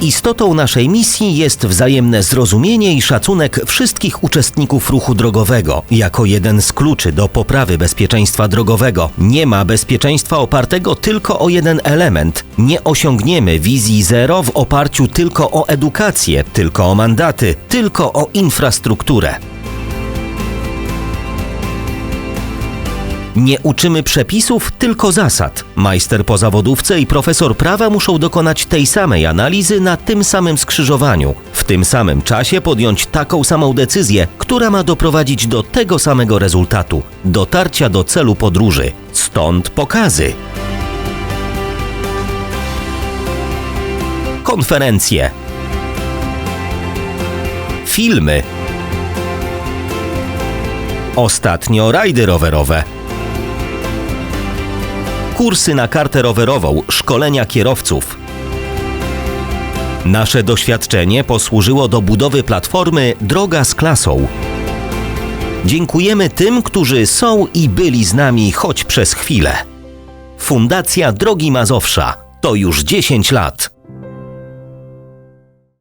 Istotą naszej misji jest wzajemne zrozumienie i szacunek wszystkich uczestników ruchu drogowego, jako jeden z kluczy do poprawy bezpieczeństwa drogowego. Nie ma bezpieczeństwa opartego tylko o jeden element. Nie osiągniemy wizji zero w oparciu tylko o edukację, tylko o mandaty, tylko o infrastrukturę. Nie uczymy przepisów, tylko zasad. Majster po zawodówce i profesor prawa muszą dokonać tej samej analizy na tym samym skrzyżowaniu, w tym samym czasie podjąć taką samą decyzję, która ma doprowadzić do tego samego rezultatu dotarcia do celu podróży. Stąd pokazy. Konferencje. Filmy. Ostatnio rajdy rowerowe kursy na kartę rowerową, szkolenia kierowców. Nasze doświadczenie posłużyło do budowy platformy Droga z klasą. Dziękujemy tym, którzy są i byli z nami choć przez chwilę. Fundacja Drogi Mazowsza to już 10 lat.